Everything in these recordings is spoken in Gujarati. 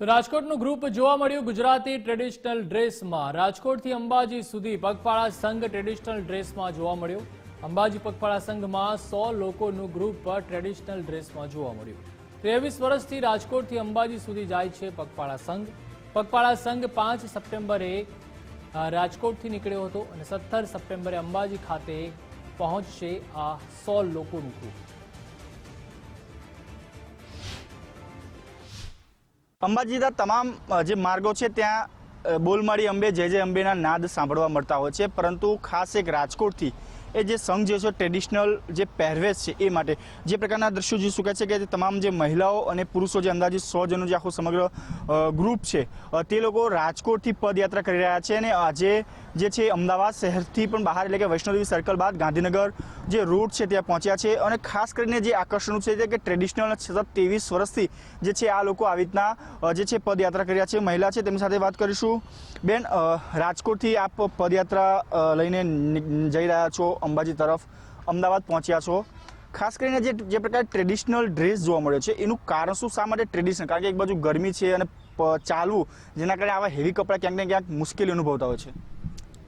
તો રાજકોટનું ગ્રુપ જોવા મળ્યું ગુજરાતી ટ્રેડિશનલ ડ્રેસમાં. રાજકોટથી અંબાજી સુધી પગપાળા સંઘ ટ્રેડિશનલ ડ્રેસમાં જોવા મળ્યું. અંબાજી પગપાળા સંઘમાં સો લોકોનું ગ્રુપ ટ્રેડિશનલ ડ્રેસમાં જોવા મળ્યું. ત્રેવીસ વર્ષથી રાજકોટથી અંબાજી સુધી જાય છે પગપાળા સંઘ. પગપાળા સંઘ પાંચ સપ્ટેમ્બરે રાજકોટથી નીકળ્યો હતો અને સત્તર સપ્ટેમ્બરે અંબાજી ખાતે પહોંચશે આ સો લોકોનું ગ્રુપ. અંબાજીના તમામ જે માર્ગો છે ત્યાં બોલમાળી અંબે, જય જય અંબેના નાદ સાંભળવા મળતા હોય છે. પરંતુ ખાસ એક રાજકોટથી એ જે સંઘ જે છે ટ્રેડિશનલ જે પહેરવેશ છે, એ માટે જે પ્રકારના દ્રશ્યો જોઈ શકાય છે કે તમામ જે મહિલાઓ અને પુરુષો જે અંદાજે સો જણનું જે આખું સમગ્ર ગ્રુપ છે તે લોકો રાજકોટથી પદયાત્રા કરી રહ્યા છે અને આજે જે છે અમદાવાદ શહેરથી પણ બહાર એટલે કે વૈષ્ણોદેવી સર્કલ બાદ ગાંધીનગર જે રૂટ છે ત્યાં પહોંચ્યા છે અને ખાસ કરીને જે આકર્ષણ છે તે કે ટ્રેડિશનલ સતત ત્રેવીસ વર્ષથી જે છે આ લોકો આવી રીતના જે છે પદયાત્રા કરી રહ્યા છે. મહિલા છે, તેમની સાથે વાત કરીશું. બેન રાજકોટથી આપ પદયાત્રા લઈને જઈ રહ્યા છો. અંબાજી તરફ અમદાવાદ પહોંચ્યા છો. ખાસ કરીને જે જે પ્રકારે ટ્રેડિશનલ ડ્રેસ જોવા મળ્યો છે, એનું કારણ શું, શા માટે ટ્રેડિશનલ કારણ કે એક બાજુ ગરમી છે અને ચાલવું, જેના કારણે આવા હેવી કપડાં ક્યાંક ને ક્યાંક મુશ્કેલી અનુભવતા હોય છે.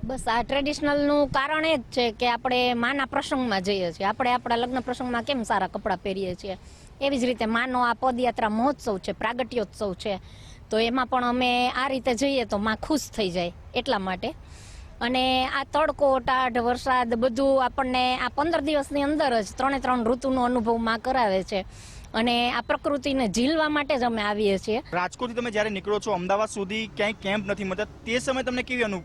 બસ આ ટ્રેડિશનલનું કારણ એ જ છે કે આપણે માના પ્રસંગમાં જઈએ છીએ. આપણે આપણા લગ્ન પ્રસંગમાં કેમ સારા કપડાં પહેરીએ છીએ? એવી જ રીતે માનો આ પદયાત્રા મહોત્સવ છે, પ્રાગટ્યોત્સવ છે. તો એમાં પણ અમે આ રીતે જઈએ તો માં ખુશ થઈ જાય એટલા માટે. અને આ તડકો ટાઢ વરસાદ બધું આપણને આ પંદર દિવસની અંદર જ ત્રણે ત્રણ ઋતુનો અનુભવમાં કરાવે છે. અને આ પ્રકૃતિને ઝીલવા માટે જ અમે આવીએ છીએ. રાજકોટથી તમે જ્યારે નીકળો છો અમદાવાદ સુધી ક્યાંય કેમ્પ નથી મળતા. તે સમયે તમને કેવી અનુ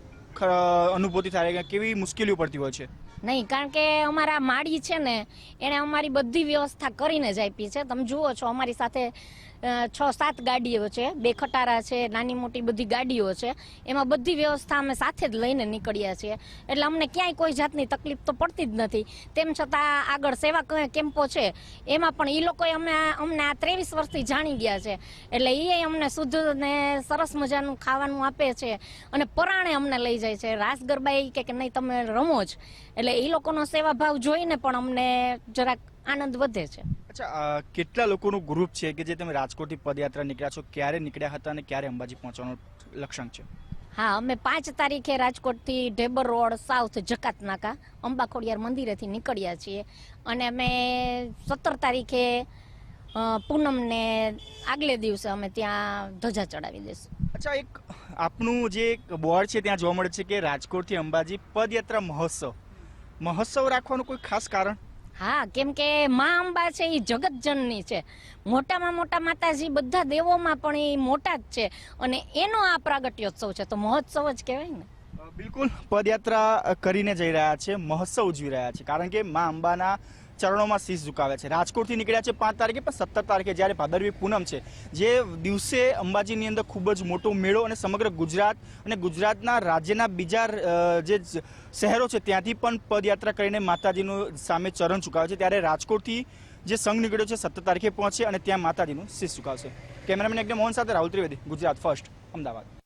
અનુભૂતિ થાય કે કેવી મુશ્કેલીઓ પડતી હોય છે? નહીં કારણ કે અમારા માળી છે ને એણે અમારી બધી વ્યવસ્થા કરીને જ આપી છે. તમે જુઓ છો અમારી સાથે છ સાત ગાડીઓ છે, બે ખટારા છે, નાની મોટી બધી ગાડીઓ છે. એમાં બધી વ્યવસ્થા અમે સાથે જ લઈને નીકળ્યા છીએ. એટલે અમને ક્યાંય કોઈ જાતની તકલીફ તો પડતી જ નથી. તેમ છતાં આગળ સેવા કેમ્પો છે, એમાં પણ એ લોકોએ અમે અમને આ ત્રેવીસ વર્ષથી જાણી ગયા છે. એટલે એ અમને શુદ્ધ ને સરસ મજાનું ખાવાનું આપે છે અને પરાણે અમને લઈ જાય છે. રાસ ગરબા એ કે નહીં તમે રમો જ. એટલે એ લોકોનો સેવાભાવ જોઈને પણ અમને જરાક આનંદ વધે છે. અચ્છા કેટલા લોકોનું ગ્રુપ છે કે જે તમે રાજકોટથી પદયાત્રા નીકળ્યા છો? ક્યારે નીકળ્યા હતા અને ક્યારે અંબાજી પહોંચવાનું લક્ષણ છે? હા અમે પાંચ તારીખે રાજકોટથી ઢેબર રોડ સાઉથ જકાત નાકા અંબા ખોડિયાર મંદિરેથી નીકળ્યા છીએ. અને અમે સત્તર તારીખે પૂનમને આગલે દિવસે અમે ત્યાં ધજા ચડાવી દઈશું. અચ્છા એક આપનું જે એક બોર્ડ છે ત્યાં જોવા મળે છે કે રાજકોટથી અંબાજી પદયાત્રા મહોત્સવ. મહોત્સવ રાખવાનું કોઈ ખાસ કારણ? હા, કેમ કે મા અંબા છે એ જગતજનની છે. મોટામાં મોટા માતાજી બધા દેવોમાં પણ એ મોટા જ છે. અને એનો આ પ્રાગટ્યોત્સવ છે, તો મહોત્સવ જ કહેવાય ને. બિલકુલ પદયાત્રા કરીને જઈ રહ્યા છે, મહોત્સવ ઉજવી રહ્યા છે. કારણ કે મા અંબાના ચરણોમાં શીશ ઝુકાવે છે. રાજકોટથી નીકળ્યા છે પાંચ તારીખે, પણ સત્તર તારીખે જ્યારે ભાદરવી પૂનમ છે, જે દિવસે અંબાજીની અંદર ખૂબ જ મોટો મેળો અને સમગ્ર ગુજરાત અને ગુજરાતના રાજ્યના બીજા જે શહેરો છે, ત્યાંથી પણ પદયાત્રા કરીને માતાજીનું સામે ચરણ ચૂકાવે છે. ત્યારે રાજકોટથી જે સંઘ નીકળ્યો છે, સત્તર તારીખે પહોંચે અને ત્યાં માતાજીનું શીશ ઝુકાવશે. કેમેરામેન એકદમ મોહન સાથે રાહુલ ત્રિવેદી, ગુજરાત ફર્સ્ટ, અમદાવાદ.